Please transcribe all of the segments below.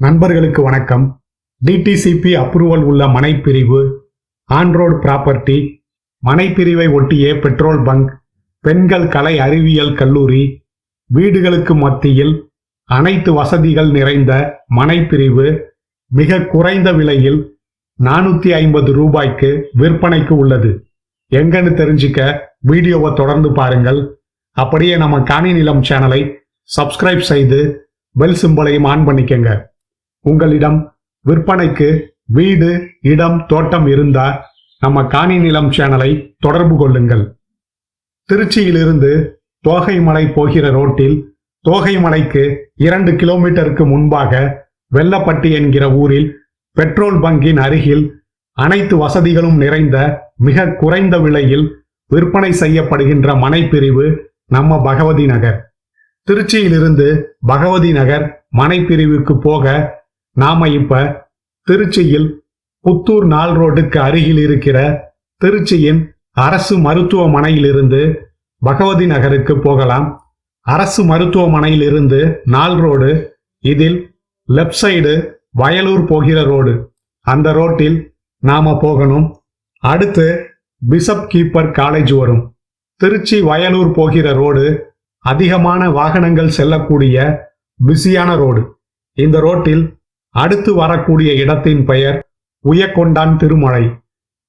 நண்பர்களுக்கு வணக்கம். DTCP approval உள்ள மனைப்பிரிவு ஆன்ரோடு ப்ராப்பர்ட்டி மனைப்பிரிவை ஒட்டிய பெட்ரோல் பங்க் பெண்கள் கலை அறிவியல் கல்லூரி வீடுகளுக்கு மத்தியில் அனைத்து வசதிகள் நிறைந்த மனைப்பிரிவு மிக குறைந்த விலையில் நானூத்தி ஐம்பது ரூபாய்க்கு விற்பனைக்கு உள்ளது. எங்கன்னு தெரிஞ்சுக்க வீடியோவை தொடர்ந்து பாருங்கள். அப்படியே நம்ம காணி நிலம் சேனலை சப்ஸ்கிரைப் செய்து பெல் சிம்பலையும் ஆன் பண்ணிக்கங்க. உங்களிடம் விற்பனைக்கு வீடு இடம் தோட்டம் இருந்தா நம்ம காணி நிலம் சேனலை தொடர்பு கொள்ளுங்கள். திருச்சியிலிருந்து தோகைமலை போகிற ரோட்டில் தோகைமலைக்கு இரண்டு கிலோமீட்டருக்கு முன்பாக வெள்ளப்பட்டி என்கிற ஊரில் பெட்ரோல் பங்கின் அருகில் அனைத்து வசதிகளும் நிறைந்த மிக குறைந்த விலையில் விற்பனை செய்யப்படுகின்ற மனைப்பிரிவு நம்ம பகவதி நகர். திருச்சியிலிருந்து பகவதி நகர் மனைப்பிரிவுக்கு போக நாம இப்ப திருச்சியில் புத்தூர் நாள் ரோடுக்கு அருகில் இருக்கிற திருச்சியின் அரசு மருத்துவமனையிலிருந்து பகவதி நகருக்கு போகலாம். அரசு மருத்துவமனையிலிருந்து நாள் ரோடு இதில் லெஃப்ட் சைடு வயலூர் போகிற ரோடு. அந்த ரோட்டில் நாம போகணும். அடுத்து பிஷப் கீப்பர் காலேஜ் வரும். திருச்சி வயலூர் போகிற ரோடு அதிகமான வாகனங்கள் செல்லக்கூடிய பிஸியான ரோடு. இந்த ரோட்டில் அடுத்து வரக்கூடிய இடத்தின் பெயர் உயக்கொண்டான் திருமலை.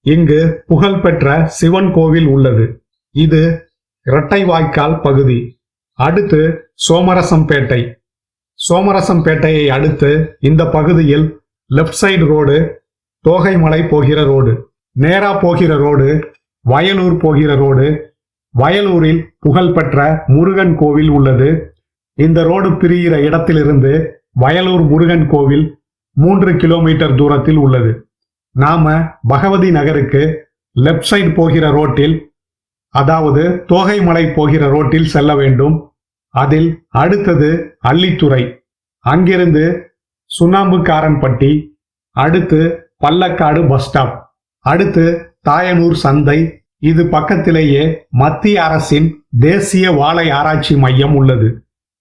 இங்கு புகழ்பெற்ற சிவன் கோவில் உள்ளது. இது இரட்டை வாய்க்கால் பகுதி. அடுத்து சோமரசம்பேட்டை. சோமரசம்பேட்டையை அடுத்து இந்த பகுதியில் லெஃப்ட் சைடு ரோடு தோகைமலை போகிற ரோடு நேரா போகிற ரோடு வயலூர் போகிற ரோடு வயலூரில் புகழ்பெற்ற முருகன் கோவில் உள்ளது. இந்த ரோடு பிரிகிற இடத்திலிருந்து வயலூர் முருகன் கோவில் மூன்று கிலோமீட்டர் தூரத்தில் உள்ளது. நாம பகவதி நகருக்கு லெஃப்ட் சைடு போகிற ரோட்டில் அதாவது தோகைமலை போகிற ரோட்டில் செல்ல வேண்டும். அதில் அடுத்தது அள்ளித்துறை அங்கிருந்து சுண்ணாம்புக்காரன்பட்டி அடுத்து பல்லக்காடு பஸ் ஸ்டாப் அடுத்து தாயனூர் சந்தை இது பக்கத்திலேயே மத்திய அரசின் தேசிய வாழை ஆராய்ச்சி மையம் உள்ளது.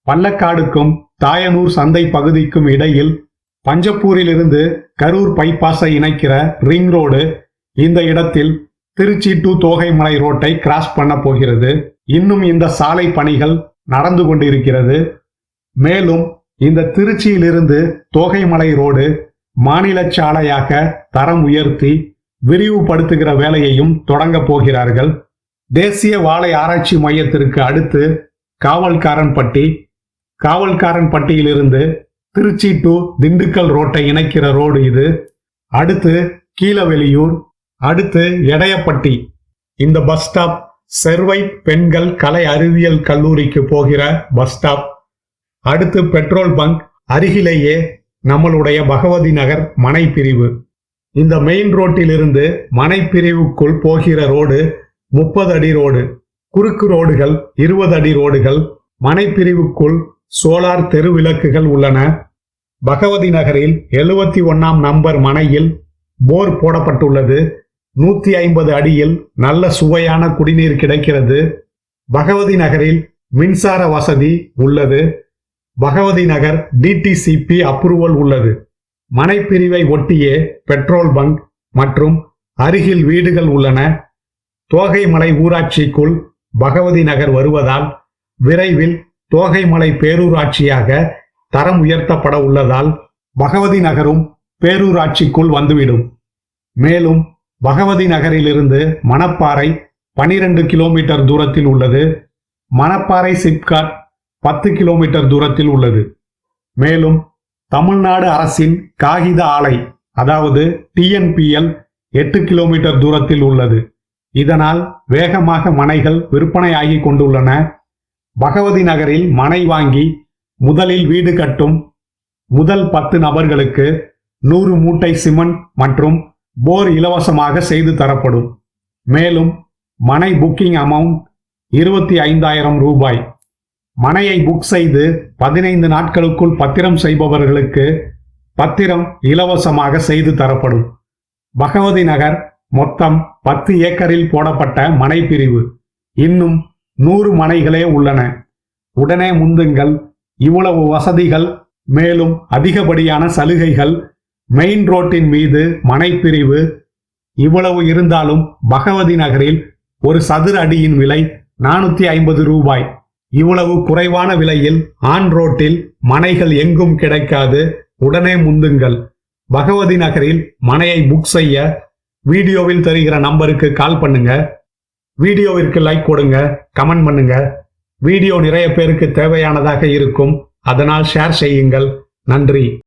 பல்லக்காடுக்கும் தாயனூர் சந்தை பகுதிக்கும் இடையில் பஞ்சப்பூரிலிருந்து கரூர் பைபாஸை இணைக்கிற ரிங் ரோடு இந்த இடத்தில் திருச்சி டு தோகைமலை ரோட்டை கிராஸ் பண்ண போகிறது. இன்னும் இந்த சாலை பணிகள் நடந்து கொண்டிருக்கிறது. மேலும் இந்த திருச்சியிலிருந்து தோகைமலை ரோடு மாநில சாலையாக தரம் உயர்த்தி விரிவுபடுத்துகிற வேலையையும் தொடங்க போகிறார்கள். தேசிய வாழை ஆராய்ச்சி மையத்திற்கு அடுத்து காவல்காரன்பட்டி காவல்காரன் பட்டியிலிருந்து திருச்சி டு திண்டுக்கல் ரோட்டை இணைக்கிற ரோடு இது. அடுத்து கீழவெளியூர் அடுத்து எடையப்பட்டி. இந்த பஸ் ஸ்டாப் செர்வை பெண்கள் கலை அறிவியல் கல்லூரிக்கு போகிற பஸ் ஸ்டாப் அடுத்து பெட்ரோல் பங்க் அருகிலேயே நம்மளுடைய பகவதி நகர் மனை பிரிவு இந்த மெயின் ரோட்டிலிருந்து மனை பிரிவுக்குள் போகிற ரோடு முப்பது அடி ரோடு. குறுக்கு ரோடுகள் இருபது அடி ரோடுகள். மனை பிரிவுக்குள் சோலார் தெரு விளக்குகள் உள்ளன. பகவதி நகரில் எழுபத்தி ஒன்னாம் நம்பர் மனையில் போர் போடப்பட்டுள்ளது. நூத்தி ஐம்பது அடியில் நல்ல சுவையான குடிநீர் கிடைக்கிறது. பகவதி நகரில் மின்சார வசதி உள்ளது. பகவதி நகர் டிடிசிபி அப்ரூவல் உள்ளது. மனைப்பிரிவை ஒட்டியே பெட்ரோல் பங்க் மற்றும் அருகில் வீடுகள் உள்ளன. தோகைமலை ஊராட்சிக்குள் பகவதி நகர் வருவதால் விரைவில் தோகைமலை பேரூராட்சியாக தரம் உயர்த்தப்பட உள்ளதால் பகவதி நகரும் பேரூராட்சிக்குள் வந்துவிடும். மேலும் பகவதி நகரிலிருந்து மணப்பாறை பனிரெண்டு கிலோமீட்டர் தூரத்தில் உள்ளது. மணப்பாறை சிப்காட் பத்து கிலோமீட்டர் தூரத்தில் உள்ளது. மேலும் தமிழ்நாடு அரசின் காகித ஆலை அதாவது டிஎன்பிஎல் எட்டு கிலோமீட்டர் தூரத்தில் உள்ளது. இதனால் வேகமாக மனைகள் விற்பனையாகி கொண்டுள்ளன. பகவதி நகரில் மனை வாங்கி முதலில் வீடு கட்டும் முதல் பத்து நபர்களுக்கு நூறு மூட்டை சிமெண்ட் மற்றும் போர் இலவசமாக செய்து தரப்படும். மேலும் மனை புக்கிங் அமௌண்ட் இருபத்தி ஐந்தாயிரம் ரூபாய். மனையை புக் செய்து பதினைந்து நாட்களுக்குள் பத்திரம் செய்பவர்களுக்கு பத்திரம் இலவசமாக செய்து தரப்படும். பகவதி நகர் மொத்தம் பத்து ஏக்கரில் போடப்பட்ட மனை பிரிவு. இன்னும் நூறு மனைகளே உள்ளன. உடனே முந்துங்கள். இவ்வளவு வசதிகள் மேலும் அதிகப்படியான சலுகைகள் மெயின் ரோட்டின் மீது மனைப்பிரிவு இவ்வளவு இருந்தாலும் பகவதி நகரில் ஒரு சதுர அடியின் விலை நானூத்தி ஐம்பது ரூபாய். இவ்வளவு குறைவான விலையில் ஆன் ரோட்டில் மனைகள் எங்கும் கிடைக்காது. உடனே முந்துங்கள். பகவதி நகரில் மனையை புக் செய்ய வீடியோவில் தெரிகிற நம்பருக்கு கால் பண்ணுங்க. வீடியோவிற்கு லைக் கொடுங்க கமெண்ட் பண்ணுங்க. வீடியோ நிறைய பேருக்கு தேவையானதாக இருக்கும். அதனால் ஷேர் செய்யுங்கள். நன்றி.